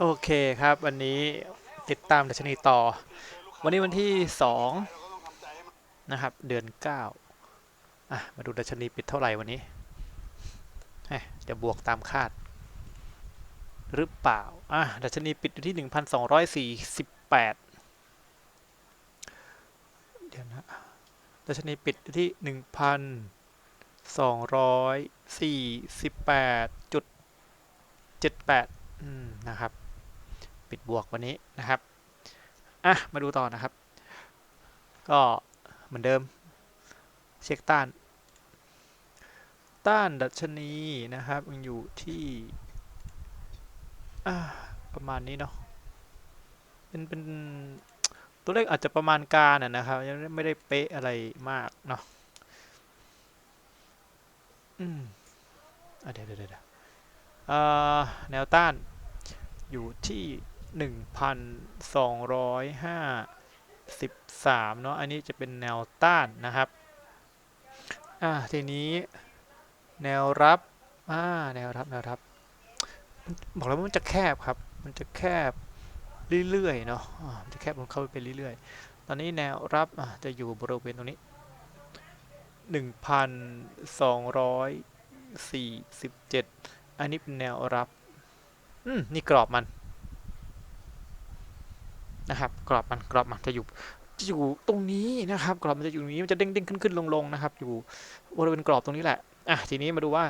โอเคครับ วันนี้ติดตามดัชนีต่อ วันนี้วันที่สองนะครับ เดือนเก้าอะมาดูดัชนีปิดเท่าไหร่วันนี้เฮ้ยจะบวกตามคาด หรือเปล่าอะดัชนีปิดอยู่ที่ 1,248 เดี๋ยวนะดัชนีปิดอยู่ที่ 1,248.78 อืมนะครับ ปิดบวกวันนี้นะครับอะมาดูต่อนะครับ ก็เหมือนเดิม เช็คต้าน ต้านดัชนีนะครับยังอยู่ที่ประมาณนี้เนาะเป็นเป็นตัวเลขอาจจะประมาณการนะครับ ยังไม่ได้เป๊ะอะไรมากเนาะอืมอเดี๋ยวเดี๋ยวเดี๋ยวแนวต้านอยู่ที่ 1,253เนาะอันนี้จะเป็นแนวต้านนะครับอ่าทีนี้แนวรับอ่าแนวรับแนวรับบอกแล้วว่ามันจะแคบครับ มันจะแคบเรื่อยๆเนาะอ่ามันจะแคบลงเข้าไปเรื่อยๆ ตอนนี้แนวรับะจะอยู่บริเวณตรงนี้ 1,247 อันนี้เป็นแนวรับ อืม นี่กรอบมัน นะครับ กรอบมันกรอบมันจะอยู่จะอยู่ตรงนี้นะครับ กรอบมันจะอยู่ตรงนี้มันจะเด้งเด้งขึ้นขึ้นลงลงนะครับ อยู่บริเวณกรอบตรงนี้แหละอะทีนี้มาดูว่า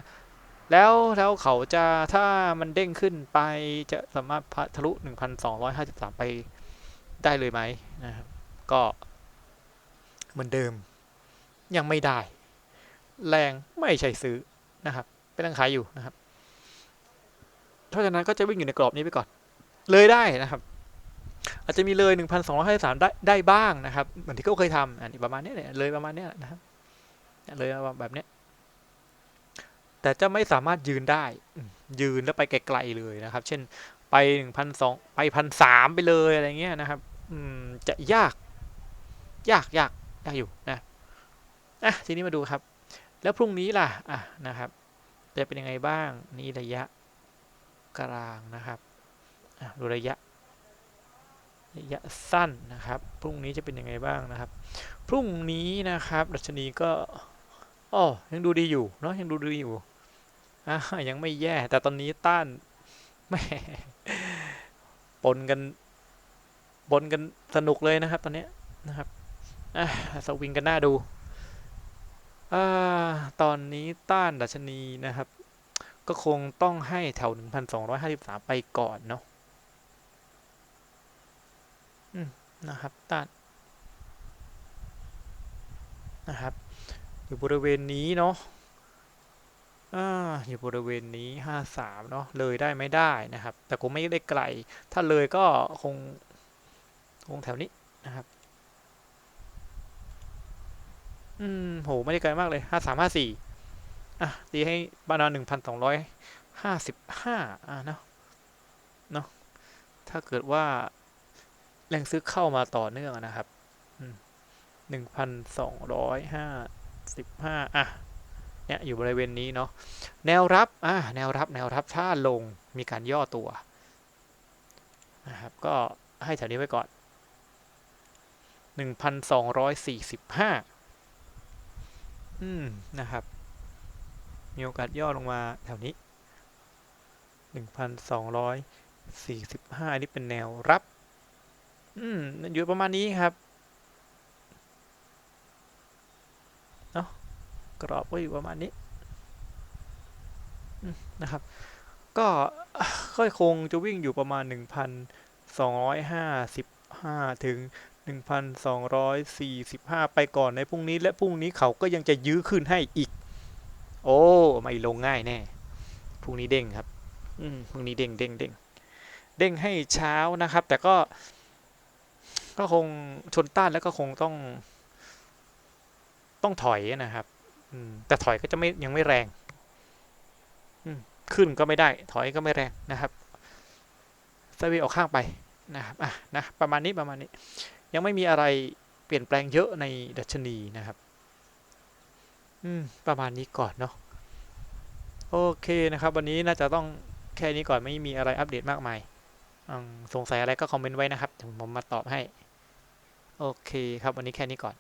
แล้วแล้วเขาจะถ้ามันเด้งขึ้นไปจะสามารถทะลุ 1,253 ไปได้เลยไหมนะครับ ก็เหมือนเดิม ยังไม่ได้ แรงไม่ใช่ซื้อนะครับเป็นตั้งขายอยู่นะครับเพราะฉะนั้นก็จะวิ่งอยู่ในกรอบนี้ไปก่อน เลยได้นะครับ อาจจะมีเลย 1,253 ได้ได้บ้างนะครับเหมือนที่เขาเคยทำอันนี้ประมาณนี้เลยประมาณนี้นะครับเลยแบบนี้แต่จะไม่สามารถยืนได้ ยืนแล้วไปไกลๆเลยนะครับ เช่นไป1,200ไป1,300ไปเลยอะไรเงี้ยนะครับ อืมจะยาก ยากยากยากอยู่นะอะทีนี้มาดูครับ แล้วพรุ่งนี้ล่ะอะนะครับ จะเป็นยังไงบ้างนี่ระยะกลางนะครับอะดูระยะ ระยะสั้นนะครับ พรุ่งนี้จะเป็นยังไงบ้างนะครับ พรุ่งนี้นะครับดัชนีก็อ๋อยังดูดีอยู่เนาะยังดูดีอยู่อะยังไม่แย่ แต่ตอนนี้ต้านแม่ปนกันปนกันสนุกเลยนะครับ ตอนนี้นะครับอะสวิงกันหน้าดูอ่าตอนนี้ต้านดัชนีนะครับ ก็คงต้องให้แถว 1,253 ไปก่อนเนาะ นะครับต้านะครับอยู่บริเวณนี้เนาะอ่าอยู่บริเวณนี้ห้าสามเนาะเลยได้ไม่ได้นะครับ แต่คงไม่ได้ไกล ถ้าเลยก็คงคงแถวนี้นะครับอืมโหไม่ได้ไกลมากเลยห้าสามห้าสี่อะตีให้บานาหนึ่งพันสองร้อยห้าสิบห้าอะเนาะเนาะถ้าเกิดว่า แรงซื้อเข้ามาต่อเนื่องนะครับหนึ่งพันสองร้อยห้าสิบห้าอะ เนี่ย อยู่บริเวณนี้เนาะ แนวรับ อะ แนวรับ แนวรับถ้าลง มีการย่อตัว นะครับ ก็ให้แถวนี้ไว้ก่อนหนึ่งพันสองร้อยสี่สิบห้าอืม นะครับ มีโอกาสย่อลงมาแถวนี้หนึ่งพันสองร้อยสี่สิบห้านี่เป็นแนวรับ อืม อยู่ประมาณนี้ครับเนาะกรอบก็อยู่ประมาณนี้นะครับ ก็ค่อยคงจะวิ่งอยู่ประมาณ 1,255 ถึง 1,245 ไปก่อนในพรุ่งนี้ และพรุ่งนี้เขาก็ยังจะยื้อขึ้นให้อีก โอ้ ไม่ลงง่ายแน่พรุ่งนี้เด้งครับ อืมพรุ่งนี้เด้งเด้งเด้งเด้งให้เช้านะครับ แต่ก็ ก็คงชนต้านแล้วก็คงต้อง ต้องถอยนะครับแต่ถอยก็จะไม่ยังไม่แรงขึ้นก็ไม่ได้ ถอยก็ไม่แรงนะครับสวีออกข้างไปนะครับอะนะประมาณนี้ประมาณนี้ ยังไม่มีอะไรเปลี่ยนแปลงเยอะในดัชนีนะครับ อืม ประมาณนี้ก่อนเนาะโอเคนะครับ วันนี้น่าจะต้องแค่นี้ก่อนไม่มีอะไรอัปเดตมากมายสงสัยอะไรก็คอมเมนต์ไว้นะครับผมมาตอบให้ โอเคครับวันนี้แค่นี้ก่อน